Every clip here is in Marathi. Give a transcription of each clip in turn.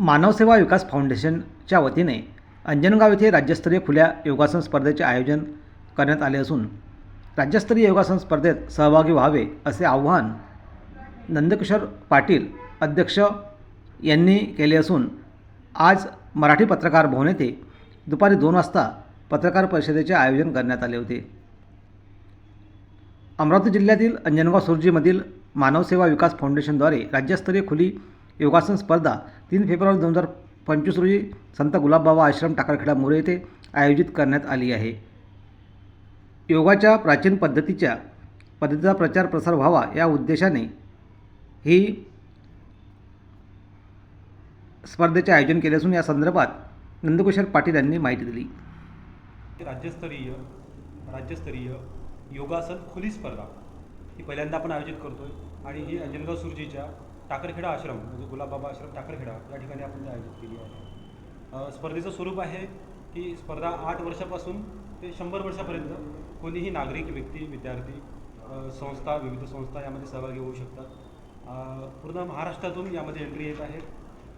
मानवसेवा विकास फाउंडेशनच्या वतीने अंजनगाव येथे राज्यस्तरीय खुल्या योगासन स्पर्धेचे आयोजन करण्यात आले असून राज्यस्तरीय योगासन स्पर्धेत सहभागी व्हावे असे आव्हान नंदकिशोर पाटील अध्यक्ष यांनी केले असून आज मराठी पत्रकार भवन येथे दुपारी दोन वाजता पत्रकार परिषदेचे आयोजन करण्यात आले होते. अमरावती जिल्ह्यातील अंजनगाव सुरजीमधील मानवसेवा विकास फाउंडेशनद्वारे राज्यस्तरीय खुली योगासन स्पर्धा तीन फेब्रुवारी दोन हजार पंचवीस रोजी संत गुलाबबाबा आश्रम टाकरखेडा मोरे येथे आयोजित करण्यात आली आहे. योगाच्या प्राचीन पद्धतीच्या पद्धतीचा प्रचार प्रसार व्हावा या उद्देशाने ही स्पर्धेचे आयोजन केले असून या संदर्भात नंदकिशोर पाटील यांनी माहिती दिली. राज्यस्तरीय राज्यस्तरीय योगासन खुली स्पर्धा ही पहिल्यांदा आपण आयोजित करतो आहे आणि ही अंजनगाव सुरजीच्या टाकरखेडा आश्रम म्हणजे गुलाबबाबा आश्रम टाकरखेडा या ठिकाणी आपण आयोजित केली आहे. स्पर्धेचं स्वरूप आहे की स्पर्धा आठ वर्षापासून ते शंभर वर्षापर्यंत कोणीही नागरिक व्यक्ती विद्यार्थी संस्था विविध संस्था यामध्ये सहभागी होऊ शकतात. पूर्ण महाराष्ट्रातून यामध्ये एंट्री येत आहे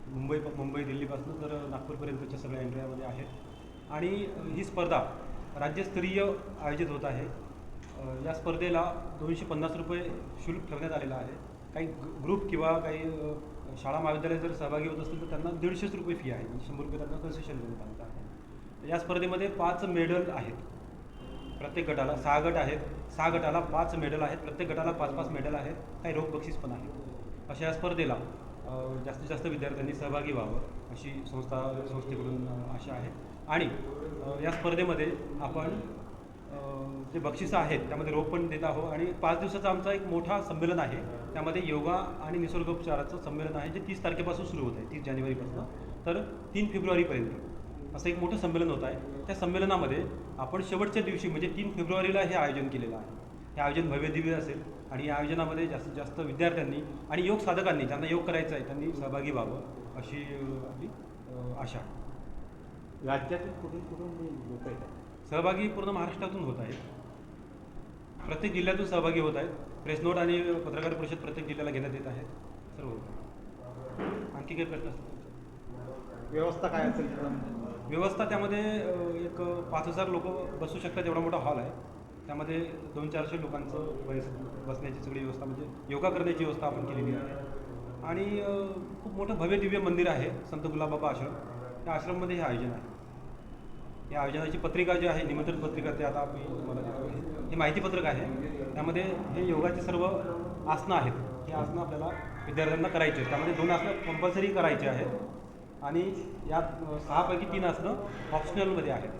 मुंबई मुंबई दिल्लीपासून तर नागपूरपर्यंतच्या सगळ्या एंट्र्यामध्ये आहेत. आणि ही स्पर्धा राज्यस्तरीय आयोजित होत आहे. या स्पर्धेला दोनशे पन्नास रुपये शुल्क ठेवण्यात आलेलं आहे. काही ग्रुप किंवा काही शाळा महाविद्यालय जर सहभागी होत असतील तर त्यांना दीडशेच रुपये फी आहे. म्हणजे शंभर रुपये त्यांना कन्सेशन देण्यात आलं आहे. या स्पर्धेमध्ये पाच मेडल आहेत. प्रत्येक गटाला सहा गट आहेत. सहा गटाला पाच मेडल आहेत. प्रत्येक गटाला पाच पाच मेडल आहेत. काही रोख बक्षीस पण आहेत. अशा या स्पर्धेला जास्तीत जास्त विद्यार्थ्यांनी सहभागी व्हावं अशी संस्था संस्थेकडून आशा आहे. आणि या स्पर्धेमध्ये आपण जे बक्षिसं आहेत त्यामध्ये रोप पण देत आहोत आणि पाच दिवसाचा आमचा एक मोठा संमेलन आहे. त्यामध्ये योगा आणि निसर्गोपचाराचं संमेलन आहे जे तीस तारखेपासून सुरू होत आहे तीस जानेवारीपासून. तर तीन फेब्रुवारीपर्यंत असं एक मोठं संमेलन होत आहे. त्या संमेलनामध्ये आपण शेवटच्या दिवशी म्हणजे तीन फेब्रुवारीला हे आयोजन केलेलं आहे. हे आयोजन भव्य दिव्य असेल आणि या आयोजनामध्ये जास्तीत जास्त विद्यार्थ्यांनी आणि योग साधकांनी ज्यांना योग करायचा आहे त्यांनी सहभागी व्हावं अशी आपली आशा. आहे राज्यातील कुठून कुठून लोक येतात? सहभागी पूर्ण महाराष्ट्रातून होत आहेत. प्रत्येक जिल्ह्यातून सहभागी होत आहेत. प्रेस नोट आणि पत्रकार परिषद प्रत्येक जिल्ह्याला घेण्यात येत आहेत. सर्व आहे. आणखी काही प्रश्न असतील? व्यवस्था काय असेल? व्यवस्था त्यामध्ये एक पाच हजार लोक बसू शकतात एवढा मोठा हॉल आहे. त्यामध्ये दोन चारशे लोकांचं बस बसण्याची सगळी व्यवस्था म्हणजे योगा करण्याची व्यवस्था आपण केलेली आहे. आणि खूप मोठं भव्य दिव्य मंदिर आहे संत गुलाबाबा आश्रम. त्या आश्रममध्ये हे आयोजन आहे. या आयोजनाची पत्रिका जी आहे निमंत्रण पत्रिका ते आता मी तुम्हाला देतो हे माहिती पत्रक आहे. त्यामध्ये हे योगाचे सर्व आसनं आहेत. ही आसनं आपल्याला विद्यार्थ्यांना करायची आहेत. त्यामध्ये दोन आसनं कंपल्सरी करायची आहेत. आणि यात सहापैकी तीन आसनं ऑप्शनलमध्ये आहेत.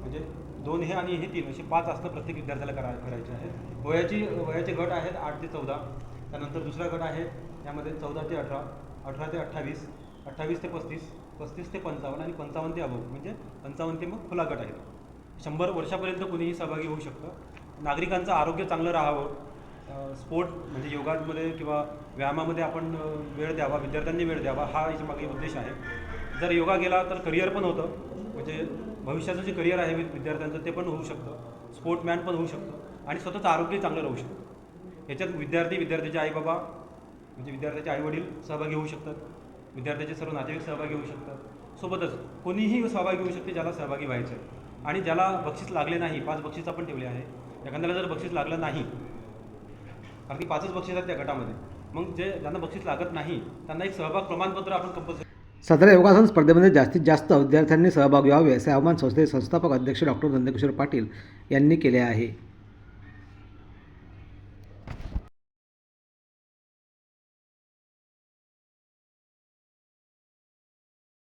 म्हणजे दोन हे आणि हे तीन असे पाच आसनं प्रत्येक विद्यार्थ्याला करा करायचे आहेत. वयाची वयाचे गट आहेत आठ ते चौदा. त्यानंतर दुसरा गट आहे त्यामध्ये चौदा ते अठरा अठरा ते अठ्ठावीस अठ्ठावीस ते पस्तीस पस्तीस ते पंचावन्न आणि पंचावन्न ते अबोव म्हणजे पंचावन्न ते मग खुला गट आहे शंभर वर्षापर्यंत कोणीही सहभागी होऊ शकतं. नागरिकांचं आरोग्य चांगलं राहावं. स्पोर्ट म्हणजे योगामध्ये किंवा व्यायामामध्ये आपण वेळ द्यावा विद्यार्थ्यांनी वेळ द्यावा हा याच्या मागे उद्देश आहे. जर योगा गेला तर करिअर पण होतं. म्हणजे भविष्याचं जे करिअर आहे विद्यार्थ्यांचं ते पण होऊ शकतं. स्पोर्टमॅन पण होऊ शकतं. आणि स्वतःचं आरोग्य चांगलं राहू शकतं. याच्यात विद्यार्थी विद्यार्थ्याचे आई बाबा म्हणजे विद्यार्थ्याचे आईवडील सहभागी होऊ शकतात. विद्यार्थ्याचे सर्व नातेवाईक सहभागी होऊ शकतात. सोबतच कोणीही सहभागी होऊ शकते ज्याला सहभागी व्हायचं आहे आणि ज्याला बक्षीस लागले नाही पाच बक्षीस आपण ठेवले आहे. एखाद्याला जर बक्षीस लागलं नाही कारण की पाचच बक्षीस आहेत त्या गटामध्ये मग जे ज्यांना बक्षीस लागत नाही त्यांना एक सहभाग प्रमाणपत्र आपण कंपल्सरी सदर योगासन स्पर्धेमध्ये जास्तीत जास्त विद्यार्थ्यांनी सहभागी व्हावे असे आवाहन संस्थेचे संस्थापक अध्यक्ष डॉक्टर नंदकिशोर पाटील यांनी केले आहे.